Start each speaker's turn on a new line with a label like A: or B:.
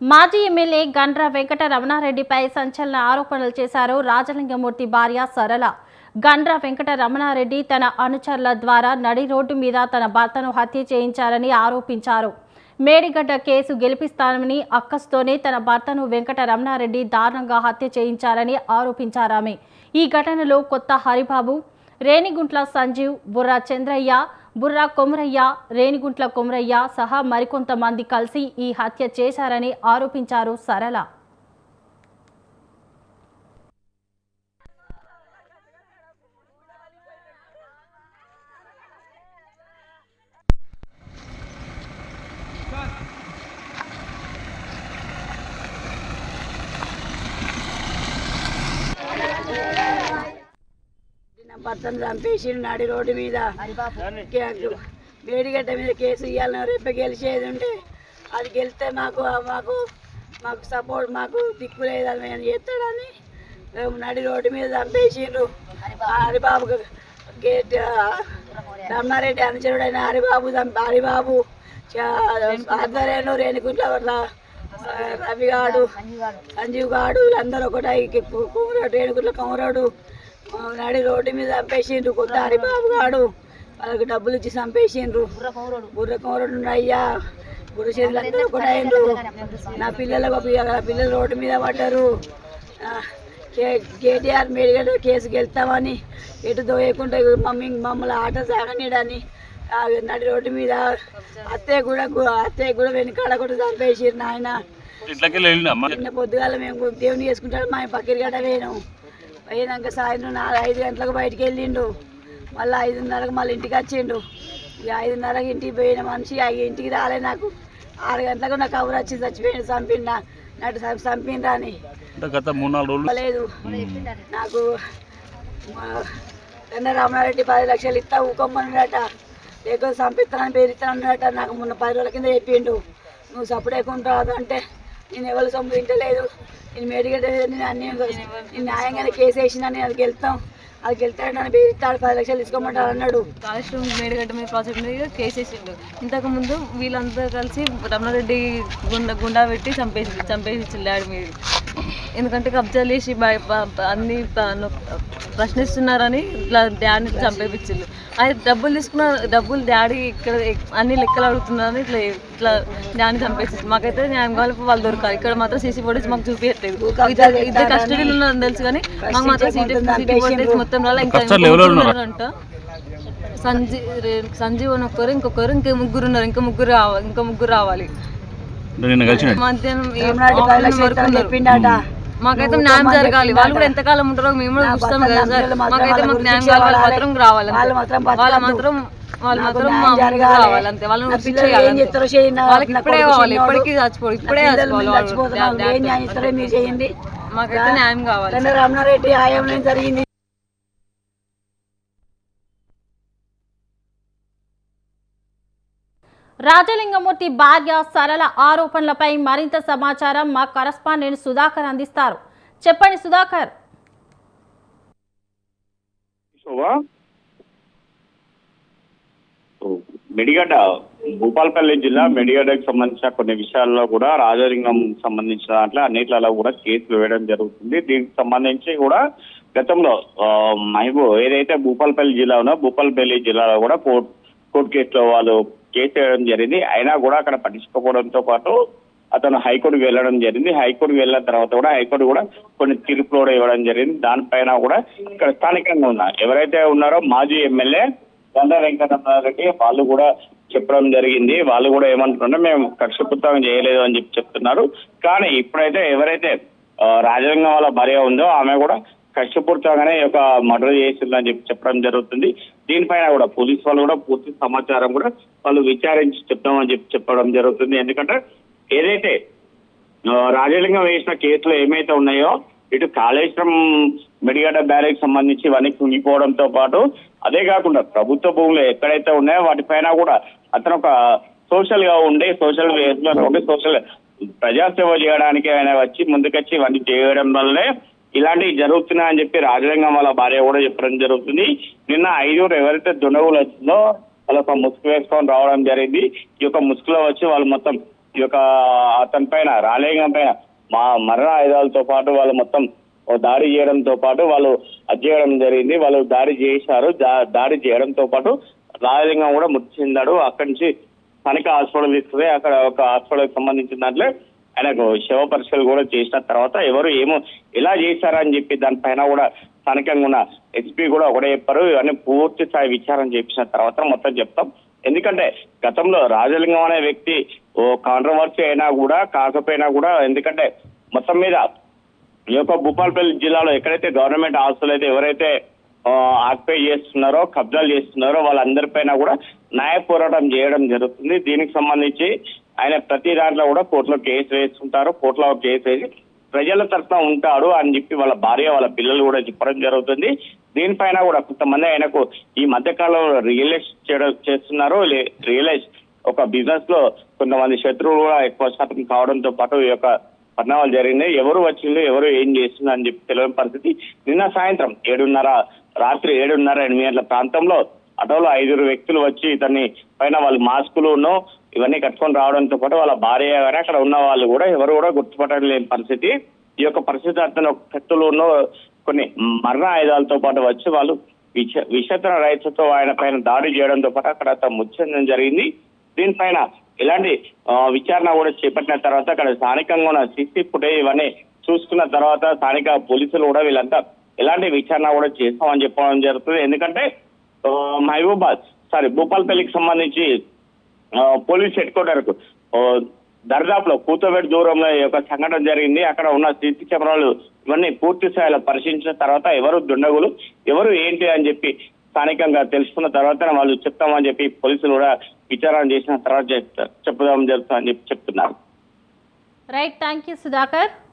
A: మాజీ ఎమ్మెల్యే గండ్ర వెంకట రమణారెడ్డిపై సంచలన ఆరోపణలు చేశారు రాజలింగమూర్తి భార్య సరళ. గండ్ర వెంకట రమణారెడ్డి తన అనుచరుల ద్వారా నడి రోడ్డు మీద తన భర్తను హత్య చేయించారని ఆరోపించారు. మేడిగడ్డ కేసు గెలిపిస్తానని అక్కస్తోనే తన భర్తను వెంకట రమణారెడ్డి దారుణంగా హత్య చేయించారని ఆరోపించారామె. ఈ ఘటనలో కొత్త హరిబాబు రేణిగుంట్ల సంజీవ్ బుర్రా చంద్రయ్య బుర్రా కొమరయ్య రేణిగుంట్ల కొమరయ్య సహా మరికొంతమంది కలిసి ఈ హత్య చేశారని ఆరోపించారు సరళ
B: నా భర్తను చంపేసి నాడి రోడ్డు మీద. వేడిగడ్డ మీద కేసు ఇవ్వాలని రేపు గెలిచేది ఉంటే అది గెలిస్తే మాకు మాకు మాకు సపోర్ట్ మాకు దిక్కు లేదని మేము చేస్తాడని మేము నడి రోడ్డు మీద చంపేసిండ్రు. ఆ హరిబాబు గేట్ రమణారెడ్డి అనుచరుడైన హరిబాబు హరిబాబు ఆధ్వర్యంలో రేణుకుంట్ల రవిగాడు సంజీవ్ గాడు వీళ్ళందరూ ఒకటై కుమరాడు రేణుకుంట్ల కుమరాడు నడి రోడ్డు మీద చంపేసిండ్రు. కొత్త హరిబాబు గాడు. వాళ్ళకి డబ్బులు ఇచ్చి చంపేసిండ్రు. బుర్ర కుమరుడు అయ్యా బుర్ర చేతులు అందరూ ఒకటి అయిండ్రు నా పిల్లలకు పిల్లలు రోడ్డు మీద పడ్డారు. కేటీఆర్ మేడిగడ్డ కేసు గెలుస్తామని ఎటు దోయకుండా మమ్మీ మమ్మల్ని ఆట సాగనీడని ఆ, నడి రోడ్డు మీద అత్తయ్య కూడా అత్తయ్య కూడా వెనకాడ కూడా చంపేసిర్రు నాయన. పొద్దుగాల మేము దేవుని చేసుకుంటాడు మా పక్కన గడ్డ వేయను. పోయినాక సాయంత్రం నాలుగు ఐదు గంటలకు బయటికి వెళ్ళిండు. మళ్ళీ ఐదున్నరకు మళ్ళీ ఇంటికి వచ్చిండు. ఇక ఐదున్నరకు ఇంటికి పోయిన మనిషి ఇంటికి రాలే నాకు. ఆరు గంటలకు నాకు కబురు వచ్చి చచ్చిపోయిండు చంపిండా. నటు చం- చంపిండ్రా అని.
C: గత మూడు నాలుగు రోజులు
B: లేదు. నాకు కన్న రామారెడ్డి పది లక్షలు ఇస్తా ఊకొమ్మన్నాడట లేకపోతే సంపిస్తానని బెదిరిస్తానన్నాడట నాకు మొన్న పది రోజుల కింద చెప్పిండు. నువ్వు సపడేకుంటావు అంటే నేను ఎవరు సొమ్ము తింటలేదు. నేను మేడిగడ్డ నేను అన్ని నేను న్యాయంగానే కేసు వేసినా నేను అది గెలుస్తాం అది వెళ్తాడు నన్ను బెదిరిస్తాడు పది లక్షలు తీసుకోమంటాడు అన్నాడు.
D: కాళేశ్వరం మేడిగడ్డ మీద ప్రాజెక్ట్ మీద కేసు వేసిండు. ఇంతకు ముందు వీళ్ళంతా కలిసి రమణారెడ్డి గుండా గుండా పెట్టి చంపేసి చంపేసి డాడీ మీద. ఎందుకంటే కబ్జాలు చేసి అన్ని ప్రశ్నిస్తున్నారని ఇట్లా డాడీని చంపేపించిండు అది డబ్బులు తీసుకున్న డబ్బులు డాడీ ఇక్కడ అన్ని లెక్కలు అడుగుతున్నారని ఇట్లా ఇట్లా డాడీ చంపేసి మాకైతే న్యాయం కావాలి వాళ్ళు దొరకాలి. ఇక్కడ మాత్రం సీసీ ఫోటేజ్ మాకు చూపించట్లేదు ఇద్దరు ఇద్దరు కస్టడీలో ఉన్నారని తెలుసు కానీ మాకు మాత్రం సీసీ ఫోటేజ్ మొత్తం రాలే. ఇంకా? అంట సంజీవ్ రే- సంజీవ్ అని ఒక్కరు ఇంకొకరు ఇంకా ముగ్గురు ఉన్నారు. ఇంకా ముగ్గురు రావాలి ఇంకా ముగ్గురు రావాలి. మధ్యాహ్నం వరకు మాకైతే న్యాయం జరగాలి. వాళ్ళు కూడా ఎంతకాలం ఉంటారో మేము కూడా చూస్తాం కదా సార్. మాకైతే మాకు న్యాయం కావాలి మాత్రం రావాలి
B: వాళ్ళు మాత్రం
D: వాళ్ళు. మాత్రం అంతే వాళ్ళని అంతే. వాళ్ళకి ఇప్పుడే కావాలి. ఇప్పుడే చచ్చిపోవాలి మాకైతే న్యాయం
B: రామనారెడ్డి ఆయంలో జరిగింది?
A: రాజలింగమూర్తి భార్య సరళ ఆరోపణలపై మరింత సమాచారం మా కరస్పాండెంట్ సుధాకర్ అందిస్తారు. చెప్పండి సుధాకర్.
E: మెడిగడ్డ భూపాలపల్లి జిల్లా మెడిగడ్డకు సంబంధించిన కొన్ని విషయాల్లో కూడా రాజలింగం సంబంధించిన దాంట్లో అన్నిట్లలో కూడా కేసులు వేయడం జరుగుతుంది. దీనికి సంబంధించి కూడా గతంలో ఆ, ఏదైతే భూపాలపల్లి జిల్లా ఉందో భూపాలపల్లి జిల్లాలో కూడా కోర్టు కోర్టు కేసులో వాళ్ళు కేసు వేయడం జరిగింది. అయినా కూడా అక్కడ పట్టించుకోవడంతో పాటు అతను హైకోర్టు వెళ్ళడం జరిగింది. హైకోర్టు వెళ్ళిన తర్వాత కూడా హైకోర్టు కూడా కొన్ని తీర్పులు కూడా ఇవ్వడం జరిగింది. దానిపైన కూడా ఇక్కడ స్థానికంగా ఉన్నారు ఎవరైతే ఉన్నారో మాజీ ఎమ్మెల్యే గంధ వెంకటరమణారెడ్డి వాళ్ళు కూడా చెప్పడం జరిగింది. వాళ్ళు కూడా ఏమంటున్నారో మేము కక్షపుత్రం చేయలేదు అని చెప్పి చెప్తున్నారు. కానీ ఇప్పుడైతే ఎవరైతే రాజరంగం వాళ్ళ భార్య ఉందో ఆమె కూడా కష్టపూర్తంగానే ఒక మర్డర్ చేసిందని చెప్పి చెప్పడం జరుగుతుంది. దీనిపైన కూడా పోలీస్ వాళ్ళు కూడా పూర్తి సమాచారం కూడా వాళ్ళు విచారించి చెప్తామని చెప్పి చెప్పడం జరుగుతుంది. ఎందుకంటే ఏదైతే రాజలింగం వేసిన కేసులు ఏమైతే ఉన్నాయో ఇటు కాళేశ్వరం మెడిగడ్డ బ్యారేజ్ సంబంధించి ఇవన్నీ కుంగిపోవడంతో పాటు అదే కాకుండా ప్రభుత్వ భూములు ఎక్కడైతే ఉన్నాయో వాటిపైన కూడా అతను ఒక సోషల్గా ఉండి సోషల్ ఉండి సోషల్ ప్రజాసేవ చేయడానికి ఆయన వచ్చి ముందుకొచ్చి ఇవన్నీ చేయడం వల్లనే ఇలాంటివి జరుగుతున్నాయని చెప్పి రాజరంగం వాళ్ళ భార్య కూడా చెప్పడం జరుగుతుంది. నిన్న ఐదుగురు ఎవరైతే దుండగులు వచ్చిందో వాళ్ళ ఒక ముసుగు వేసుకొని రావడం జరిగింది. ఈ యొక్క ముసుగులో వచ్చి వాళ్ళు మొత్తం ఈ యొక్క అతని పైన రాలేగం పైన మా మరణ ఆయుధాలతో పాటు వాళ్ళు మొత్తం దాడి చేయడంతో పాటు వాళ్ళు చేయడం జరిగింది. వాళ్ళు దాడి చేశారు. దా- దాడి చేయడంతో పాటు రాజలింగం కూడా మృతి చెందాడు. అక్కడి నుంచి స్థానిక హాస్పిటల్ తీసుకుని అక్కడ ఒక హాస్పిటల్కి సంబంధించిన దాంట్లో ఆయనకు శవ పరీక్షలు కూడా చేసిన తర్వాత ఎవరు ఏమో ఎలా చేశారని చెప్పి దానిపైన కూడా స్థానికంగా ఉన్న ఎస్పీ కూడా ఒకటే చెప్పారు. ఇవన్నీ పూర్తి స్థాయి విచారణ చేపించిన తర్వాత మొత్తం చెప్తాం. ఎందుకంటే గతంలో రాజలింగం అనే వ్యక్తి ఓ కాంట్రవర్సీ అయినా కూడా కాకపోయినా కూడా ఎందుకంటే మొత్తం మీద ఈ యొక్క భూపాలపల్లి జిల్లాలో ఎక్కడైతే గవర్నమెంట్ ఆస్తులు అయితే ఎవరైతే ఆక్యుపై చేస్తున్నారో కబ్జాలు చేస్తున్నారో వాళ్ళందరిపైన కూడా న్యాయ పోరాటం చేయడం జరుగుతుంది. దీనికి సంబంధించి ఆయన ప్రతి దాంట్లో కూడా కోర్టులో కేసు వేసుకుంటారు కోర్టులో కేసు వేసి ప్రజల తరఫున ఉంటాడు అని చెప్పి వాళ్ళ భార్య వాళ్ళ పిల్లలు కూడా చెప్పడం జరుగుతుంది. దీనిపైన కూడా కొంతమంది ఆయనకు ఈ మధ్యకాలంలో రియలైజ్ చేయడం చేస్తున్నారు. రియలైజ్ ఒక బిజినెస్లో కొంతమంది శత్రువులు కూడా ఎక్కువ శాతం కావడంతో పాటు ఈ యొక్క పరిణామాలు జరిగినాయి ఎవరు వచ్చిందో ఎవరు ఏం చేస్తుందో అని చెప్పి తెలియని పరిస్థితి. నిన్న సాయంత్రం ఏడున్నర రాత్రి ఏడున్నర ఎనిమిది గంటల ప్రాంతంలో ఆటోలో ఐదుగురు వ్యక్తులు వచ్చి ఇతన్ని పైన వాళ్ళు మాస్కులు ఇవన్నీ కట్టుకొని రావడంతో పాటు వాళ్ళ భార్య గారు అక్కడ ఉన్న వాళ్ళు కూడా ఎవరు కూడా గుర్తుపట్టలేని పరిస్థితి. ఈ యొక్క పరిస్థితి అతను కత్తులు కొన్ని మరణ ఆయుధాలతో పాటు వచ్చి వాళ్ళు విష విషతన రైతుతో ఆయన పైన దాడి చేయడంతో పాటు అక్కడ అతను ముచ్చడం జరిగింది. దీనిపైన ఎలాంటి విచారణ కూడా చేపట్టిన తర్వాత అక్కడ స్థానికంగా ఉన్న సీసీ ఫుటేజ్ ఇవన్నీ చూసుకున్న తర్వాత స్థానిక పోలీసులు కూడా వీళ్ళంతా ఎలాంటి విచారణ కూడా చేస్తామని చెప్పడం జరుగుతుంది. ఎందుకంటే మహబూబాద్ సారీ భూపాల్పల్లికి సంబంధించి పోలీస్ హెడ్ క్వార్టర్కు. దర్దాపులో కూతవేటి దూరంలో ఈ యొక్క సంఘటన జరిగింది. అక్కడ ఉన్న సీసీ కెమెరాలు ఇవన్నీ పూర్తి స్థాయిలో పరిశీలించిన తర్వాత ఎవరు దుండగులు ఎవరు ఏంటి అని చెప్పి స్థానికంగా తెలుసుకున్న తర్వాత వాళ్ళు చెప్తామని చెప్పి పోలీసులు కూడా విచారణ చేసిన తర్వాత చెప్తా- చెప్పడం జరుగుతుందని చెప్పి చెప్తున్నారు.
A: Right thank you Sudhakar.